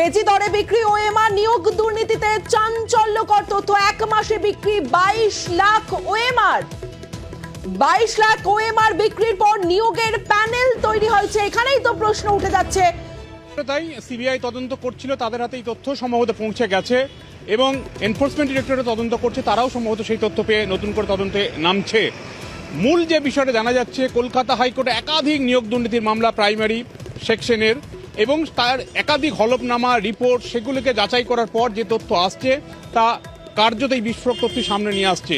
KG দরে বিক্রি OMR নিয়োগ দুর্নীতিতে চাঞ্চল্যকর তথ্য এক মাসে বিক্রি বাইশ লাখ ওএমআর বাইশ লাখ ওএমআর বিক্রির পর নিয়োগের প্যানেল তৈরি হয়েছে। এখানেই তো প্রশ্ন উঠে যাচ্ছে। তাই সিবিআই তদন্ত করছিল, তাদের হাতে এই তথ্য সম্ভবত পৌঁছে গেছে এবং এনফোর্সমেন্ট ডিরেক্টরেট তদন্ত করছে, তারাও সম্ভবত সেই তথ্য পেয়ে নতুন করে তদন্তে নামছে। মূল যে বিষয়টা জানা যাচ্ছে, কলকাতা হাইকোর্টে একাধিক নিয়োগ দুর্নীতির মামলা প্রাইমারি সেকশনের এবং তার একাধিক হলফনামা, রিপোর্ট সেগুলিকে যাচাই করার পর যে তথ্য আসছে তা কার্যত এই বিস্ফোরক তথ্য সামনে নিয়ে আসছে।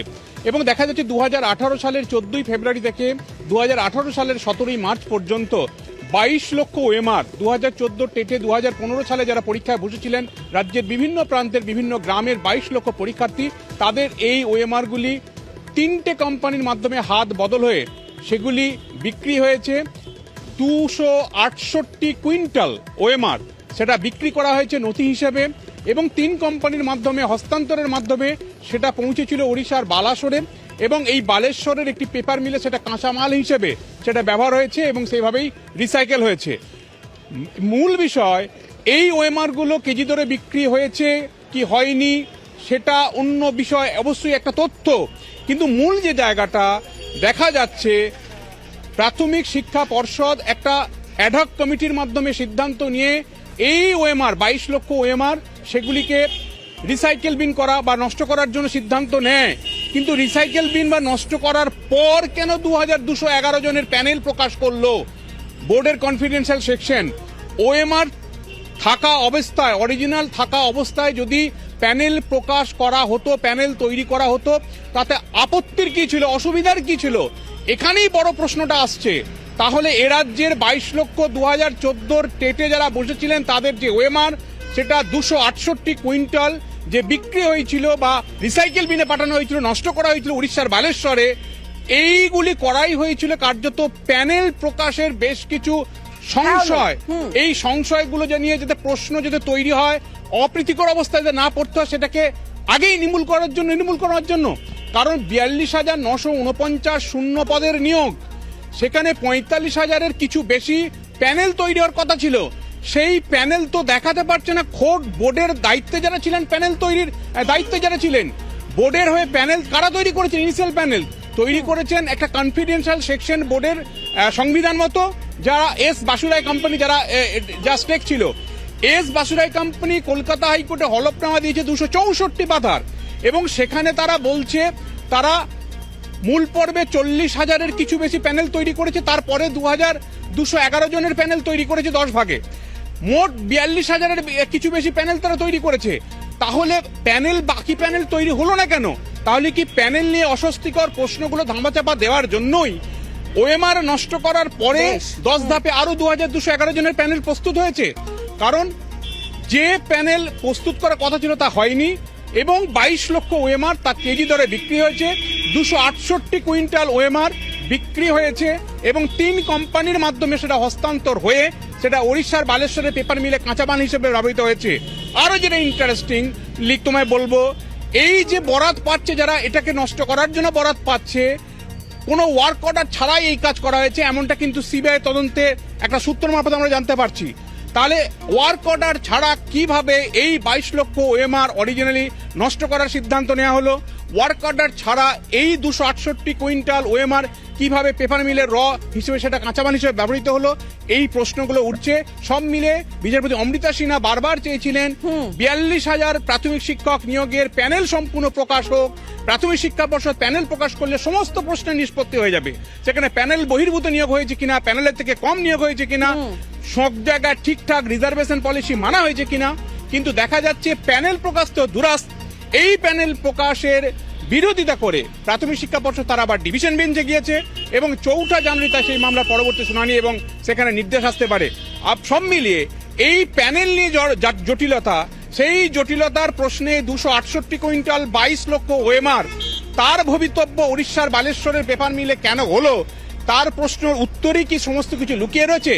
এবং দেখা যাচ্ছে দু হাজার আঠারো সালের চোদ্দই ফেব্রুয়ারি থেকে দু হাজার আঠেরো সালের সতেরোই মার্চ পর্যন্ত বাইশ লক্ষ ওএমআর দু হাজার চোদ্দ টেটে দু হাজার পনেরো সালে যারা পরীক্ষায় বসেছিলেন, রাজ্যের বিভিন্ন প্রান্তের বিভিন্ন গ্রামের বাইশ লক্ষ পরীক্ষার্থী, তাদের এই ওএমআরগুলি তিনটে কোম্পানির মাধ্যমে হাত বদল হয়ে সেগুলি বিক্রি হয়েছে। দুশো আটষট্টি কুইন্টাল ওএমআর। সেটা বিক্রি করা হয়েছে নথি হিসেবে এবং তিন কোম্পানির মাধ্যমে, হস্তান্তরের মাধ্যমে সেটা পৌঁছেছিল ওড়িশার বালাসোরে এবং এই বালেশ্বরের একটি পেপার মিলে সেটা কাঁচামাল হিসেবে সেটা ব্যবহার হয়েছে এবং সেইভাবেই রিসাইকেল হয়েছে। মূল বিষয়, এই ওএমআরগুলো কেজি দরে বিক্রি হয়েছে কি হয়নি, সেটা অন্য বিষয়, অবশ্যই একটা তথ্য। কিন্তু মূল যে জায়গাটা দেখা যাচ্ছে প্রাথমিক শিক্ষা পর্ষদ একটা অ্যাডহক কমিটির মাধ্যমে সিদ্ধান্ত নিয়ে এই ওএমআর বাইশ লক্ষ ওএমআর সেগুলিকে রিসাইকেল বিন করা বা নষ্ট করার জন্য সিদ্ধান্ত নেয়। কিন্তু রিসাইকেল বিন বা নষ্ট করার পর কেন দু হাজার দুশো এগারো জনের প্যানেল প্রকাশ করল? বোর্ডের কনফিডেন্সিয়াল সেকশন ওএমআর থাকা অবস্থায় অরিজিনাল থাকা অবস্থায় যদি প্যানেল প্রকাশ করা হতো প্যানেল তৈরি করা হতো, তাতে আপত্তির কি ছিল, অসুবিধার কি ছিল? এখানেই বড় প্রশ্নটা আসছে। তাহলে এ রাজ্যের বাইশ লক্ষ দু হাজার চোদ্দোর টেটে যারা বসেছিলেন তাদের যে ওয়েমার সেটা দুশো আটষট্টি কুইন্টাল যে বিক্রি হয়েছিল বা রিসাইকেল বিনে পাঠানো হয়েছিল নষ্ট করা হয়েছিল উড়িষ্যার বালেশ্বরে এইগুলি করাই হয়েছিল কার্যত প্যানেল প্রকাশের বেশ কিছু সংশয়। এই সংশয়গুলো যে নিয়ে যাতে প্রশ্ন যাতে তৈরি হয় অপ্রীতিকর অবস্থায় যাতে না পড়তে হয় সেটাকে আগেই নির্মূল করার জন্য নির্মূল করার জন্য কারণ বিয়াল্লিশ হাজার নশো উনপঞ্চাশ শূন্য পদের নিয়োগ। সেখানে পঁয়তাল্লিশ হাজারের কিছু বেশি প্যানেল তৈরি হওয়ার কথা ছিল। সেই প্যানেল তো দেখাতে পারছে না, খোদ বোর্ডের দায়িত্বে যারা ছিলেন প্যানেল তৈরির দায়িত্বে যারা ছিলেন, বোর্ডের হয়ে প্যানেল কারা তৈরি করেছেন? ইনিশিয়াল প্যানেল তৈরি করেছেন একটা কনফিডেন্সিয়াল সেকশন বোর্ডের সংবিধান মতো, যারা এস বাসুরাই কোম্পানি যারা যা স্টেক ছিল। এস বাসুরাই কোম্পানি কলকাতা হাইকোর্টে হলফনামা দিয়েছে দুশো চৌষট্টি পাতার। এবং সেখানে তারা বলছে তারা মূল পর্বে চল্লিশ হাজারের কিছু বেশি প্যানেল তৈরি করেছে তারপরে দু হাজার দুশো এগারো জনের প্যানেল তৈরি করেছে দশ ভাগে। মোট বিয়াল্লিশ হাজারের কিছু বেশি প্যানেল তারা তৈরি করেছে। তাহলে প্যানেল বাকি প্যানেল তৈরি হলো না কেন? তাহলে কি প্যানেল নিয়ে অস্বস্তিকর প্রশ্নগুলো ধামাচাপা দেওয়ার জন্যই ওএমআর নষ্ট করার পরে দশ ধাপে আরও দু হাজার দুশো এগারো জনের প্যানেল প্রস্তুত হয়েছে? কারণ যে প্যানেল প্রস্তুত করার কথা ছিল তা হয়নি। এবং বাইশ লক্ষ ওএমআর তা কেজি দরে বিক্রি হয়েছে। দুশো আটষট্টি কুইন্টাল ওএমআর বিক্রি হয়েছে এবং তিন কোম্পানির মাধ্যমে সেটা হস্তান্তর হয়ে সেটা ওড়িশার বালেশ্বরের পেপার মিলে কাঁচামাল হিসেবে ব্যবহৃত হয়েছে। আরও যেটা ইন্টারেস্টিং লিখ তোমায় বলব, এই যে বরাত পাচ্ছে যারা, এটাকে নষ্ট করার জন্য বরাত পাচ্ছে, কোনো ওয়ার্ক অর্ডার ছাড়াই এই কাজ করা হয়েছে, এমনটা কিন্তু সিবিআই তদন্তে একটা সূত্র মারফত আমরা জানতে পারছি। তাহলে ওয়ার্ক অর্ডার ছাড়া কীভাবে এই বাইশ লক্ষ ওএমআর অরিজিনালি নষ্ট করার সিদ্ধান্ত নেওয়া হলো। ওয়ার্ক অর্ডার ছাড়া এই দুশো আটষট্টি কুইন্টাল ওএমআর কীভাবে পেপার মিলের র হিসেবে সেটা কাঁচামাল হিসেবে ব্যবহৃত হলো এই প্রশ্নগুলো উঠছে। সব মিলে বিচারপতি অমৃতা সিনহা বারবার চেয়েছিলেন বিয়াল্লিশ হাজার প্রাথমিক শিক্ষক নিয়োগের প্যানেল সম্পূর্ণ প্রকাশ হোক। প্রাথমিক শিক্ষা পর্ষদ প্যানেল প্রকাশ করলে সমস্ত প্রশ্নের নিষ্পত্তি হয়ে যাবে। সেখানে প্যানেল বহির্ভূত নিয়োগ হয়েছে কিনা প্যানেলের থেকে কম নিয়োগ হয়েছে কিনা সব জায়গায় ঠিকঠাক রিজার্ভেশন পলিসি মানা হয়েছে কিনা। কিন্তু দেখা যাচ্ছে প্যানেল প্রকাশ তো দুরাস এই প্যানেল প্রকাশের বিরোধিতা করে প্রাথমিক শিক্ষা পর্ষদ তারা আবার ডিভিশন বেঞ্চে গিয়েছে এবং চৌঠা জানুয়ারি তা সেই মামলার পরবর্তী শুনানি এবং সেখানে নির্দেশ আসতে পারে। আপ সব মিলিয়ে এই প্যানেল নিয়ে জটিলতা, সেই জটিলতার প্রশ্নে দুশো আটষট্টি কুইন্টাল বাইশ লক্ষ ওএমআর, তার ভবিতব্য উড়িষ্যার বালেশ্বরের পেপার মিলে কেন হলো? তার প্রশ্নের উত্তরই কি সমস্ত কিছু লুকিয়ে রয়েছে?